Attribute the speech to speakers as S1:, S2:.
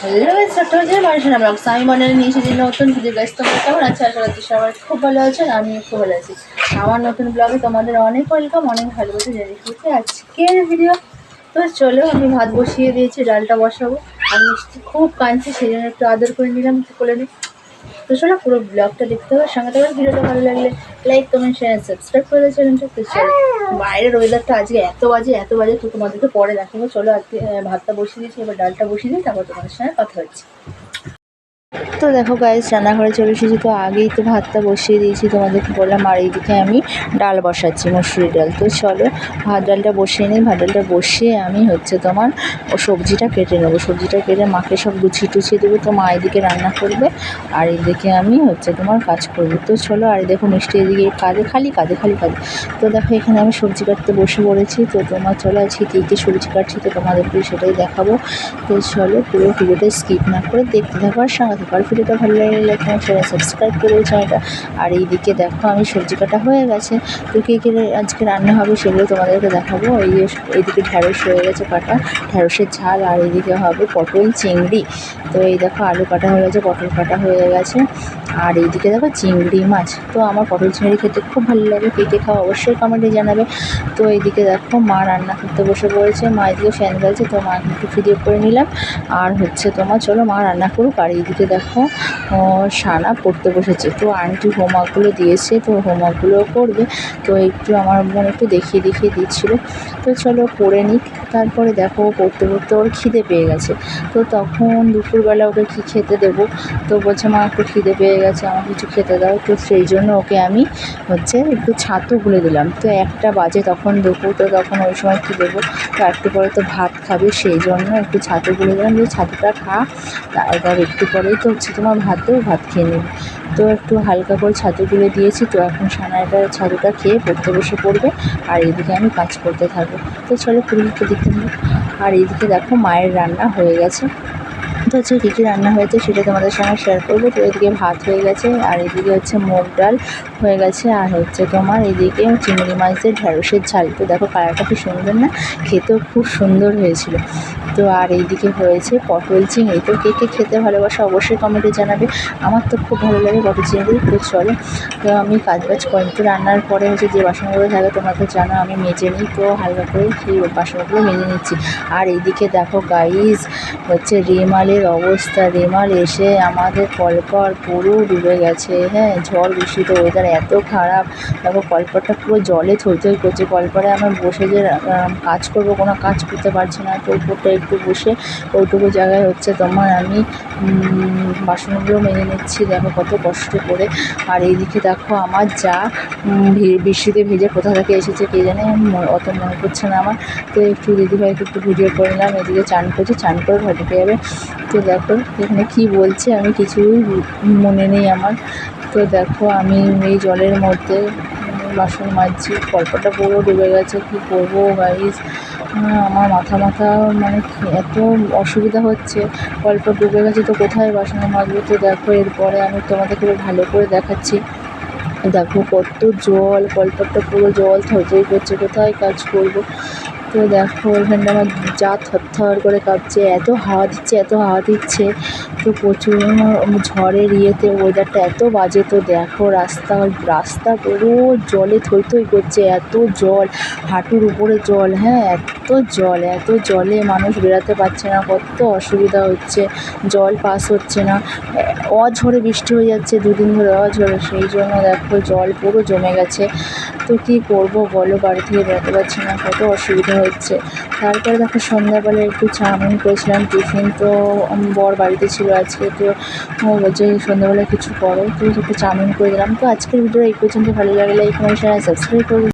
S1: ছোট্ট হচ্ছে মানুষের ব্লগ আমি মনে নিয়ে এসেছি নতুন ভিডিও গাছ তোমরা কেমন আছে? আশা করছি সবাই খুব ভালো আছেন আমিও খুব ভালো আছি। আমার নতুন ব্লগে তোমাদের অনেক ওয়েলকাম অনেক ভালোবাসা জানিয়ে দিচ্ছি আজকের ভিডিও তো চলো, আমি ভাত বসিয়ে দিয়েছি, ডালটা বসাবো। আর মিষ্টি খুব কাঁদছে সেই জন্য একটু আদর করে নিলাম কোলে নিই। তো চলো, পুরো ব্লগটা দেখতে হবে। সঙ্গে তোমার ভিডিওটা ভালো লাগলে লাইক কমেন্ট শেয়ার সাবস্ক্রাইব করে চ্যানেলটা। তো চলো। বাইরের ওয়েদারটা আজকে এত বাজে এত বাজে, তো তোমাদেরকে পরে দেখাবো। চলো আজকে ভাতটা বসিয়ে দিয়েছি, এবার ডালটা বসিয়ে দিই তারপর তোমাদের সঙ্গে কথা হচ্ছে। তো দেখো গাইজ রান্নাঘরে চলে এসেছি, তো আগেই তো ভাতটা বসিয়ে দিয়েছি, তোমাদেরকে বললাম, আর এইদিকে আমি ডাল বসাচ্ছি, মসুরি ডাল। তো চলো, ভাত ডালটা বসিয়ে নিই, ভাত ডালটা বসিয়ে আমি হচ্ছে তোমার ও সবজিটা কেটে নেব। সবজিটা কেটে মাকে সব গুছিয়ে টুছিয়ে দেবো, তো মা এদিকে রান্না করবে, আর এদিকে আমি হচ্ছে তোমার কাজ করব। তো চলো, আর দেখো মিষ্টি এদিকে কাঁদে, খালি কাঁদে খালি কাঁদে। তো দেখো, এখানে আমি সবজি কাটতে বসে পড়েছি, তো তোমার চলো, আজকে কী কী সবজি কাটছি, তো তোমাদেরকে সেটাই দেখাবো। তো চলো, পুরো ভিডিওটা স্কিপ না করে দেখতে থাকো, আর সঙ্গে থাকো আর ভিডিওটা ভালো লাগলে লাইক কমেন্ট শেয়ার সাবস্ক্রাইব করে চ্যানেলটা। আর এইদিকে দেখো, আমি সবজি কাটা হয়ে গেছে। তো কী কী আজকে রান্না হবে সেগুলো তোমাদেরকে দেখাবো। এই এইদিকে ঢ্যাঁড়স হয়ে গেছে কাটা। ঢ্যাঁড়সের ঝাল, আর এইদিকে হবে পটল চিংড়ি। তো এই দেখো, আলু কাটা হয়ে গেছে, পটল কাটা হয়ে গেছে। আর এইদিকে দেখো, চিংড়ি মাছ। তো আমার পটল চিংড়ি খেতে খুব ভালো লাগে। কে কে খাওয়া অবশ্যই কমেন্টে জানাবে। তো এইদিকে দেখো, মা রান্না করতে বসে পড়েছে। মা এদিকে ফ্যান গেছে তো মা একটু ভিডিও করে নিলাম। আর হচ্ছে তোমার, চলো মা রান্না করুক। আর এইদিকে দেখো সানা পড়তে বসেছে। তো আন্টি হোমওয়ার্কগুলো দিয়েছে, তো হোমওয়ার্কগুলো করবে। তো একটু আমার বোন একটু দেখিয়ে দেখিয়ে দিচ্ছিল। তো চলো পড়ে নিক। তারপরে দেখো পড়তে পড়তে ওর খিদে পেয়ে গেছে। তো তখন দুপুরবেলা ওকে কী খেতে দেবো? তো বলছে, মা, একটু খিদে পেয়ে গেছে আমার কিছু খেতে দাও। তো সেই জন্য ওকে আমি হচ্ছে একটু ছাতু গুলে দিলাম। তো একটা বাজে তখন দুপুর, তো তখন ওই সময় কী দেবো? তো একটু পরে তো ভাত খাবে, সেই জন্য একটু ছাতু গুলে দিলাম। যে ছাতুটা খা, তারপর একটু পরেই তো হচ্ছে তোমার ভাত দেবো ভাত খেয়ে নেবে। তো একটু হালকা করে ছাতু তুলে দিয়েছি, তো এখন সানাটা ছাতুটা খেয়ে পড়তে বসে পড়বে, আর এদিকে আমি কাজ করতে থাকব। তো চলো পুরীকে দেখতে আর এদিকে দেখো মায়ের রান্না হয়ে গেছে। তো হচ্ছে কী কী রান্না হয়েছে সেটা তোমাদের সঙ্গে শেয়ার করব। তো এদিকে ভাত হয়ে গেছে, আর এদিকে হচ্ছে মুগ ডাল হয়ে গেছে, আর হচ্ছে তোমার এদিকে চিংড়ি মাছের ঢ্যাঁড়সের ঝাল। তো দেখো কালারটা কি সুন্দর না? খেতেও খুব সুন্দর হয়েছিল। তো আর এইদিকে হয়েছে পটল চিংড়ি। তো কে কে খেতে ভালোবাসে অবশ্যই কমেন্টে জানাবে। আমার তো খুব ভালো লাগে পটল চিংড়ি, তো চলো। তো আমি কাজ বাজ করি। তো রান্নার পরে হচ্ছে যে বাসনগুলো থাকে তোমরা তো জানো আমি মেজে নিই, তো হালকা করে সেই বাসনগুলো মেজে নিচ্ছি। আর এইদিকে দেখো গাইস হচ্ছে রেমালের অবস্থা। রেমাল এসে আমাদের কলপার পুরো ডুবে গেছে। হ্যাঁ ঝড় বৃষ্টি তো ওয়েদার এত খারাপ। দেখো কলপারটা পুরো জলে থই করছে। কলপারে আমার বসে যে কাজ করব, কোনো কাজ করতে পারছি না। তো উপরটা একটু বসে ওইটুকু জায়গায় হচ্ছে তোমার আমি বাসনগুলো মেজে নিচ্ছি। দেখো, কত কষ্ট করে। আর এইদিকে দেখো, আমার যা বৃষ্টিতে ভেজে কোথা থেকে এসেছে কে জানে? অত মনে পড়ছে না আমার। তো একটু দিদিভাইকে একটু ভিডিও করে নিলাম। এদিকে চান করছি, চান করে ঘর যাবে। তো দেখো, এখানে কি বলছে আমি কিছুই মনে নেই আমার। তো দেখো, আমি এই জলের মধ্যে বাসন মাজছি কল্পটা পুরো ডুবে গেছে, কী করব গাইজ আমার মাথা মাথা মানে এত অসুবিধা হচ্ছে কল্প ডুবে গেছে, তো কোথায় বাসন মাজবো? তো দেখো, এরপরে আমি তোমাদেরকে ভালো করে দেখাচ্ছি। দেখো, কত জল কলপাটটা পুরো জল থই করছে, কোথায় কাজ করব? তো দেখো, এখানটা আমার যা থরথর করে কাঁপছে, এত হাওয়া দিচ্ছে, এত হাওয়া দিচ্ছে। তো প্রচুর ঝড়ের ইয়েতে ওয়েদারটা এত বাজে, তো দেখো রাস্তা রাস্তা পুরো জলে থই থই করছে, এত জল, হাঁটুর উপরে জল হ্যাঁ এত জল, এত জলে মানুষ বেরাতে পারছে না, কত অসুবিধা হচ্ছে, জল পাস হচ্ছে না। অঝরে বৃষ্টি হয়ে যাচ্ছে দুদিন ধরে, অঝরে, সেই জন্য দেখো জল পুরো জমে গেছে। তো কী করব বলো? বাড়ি থেকে বেরোতে পারছি না, কত অসুবিধা হচ্ছে। তারপরে দেখো সন্ধ্যাবেলা একটু চাউমিন করেছিলাম, টিফিন তো বর বাড়িতে ছিল আজকে, তো বলছে সন্ধ্যাবেলা কিছু করো। তো একটু চাউমিন করে দিলাম। তো আজকের ভিডিও এই পর্যন্ত, ভালো লাগলে এই কমেন্ট সাবস্ক্রাইব করবে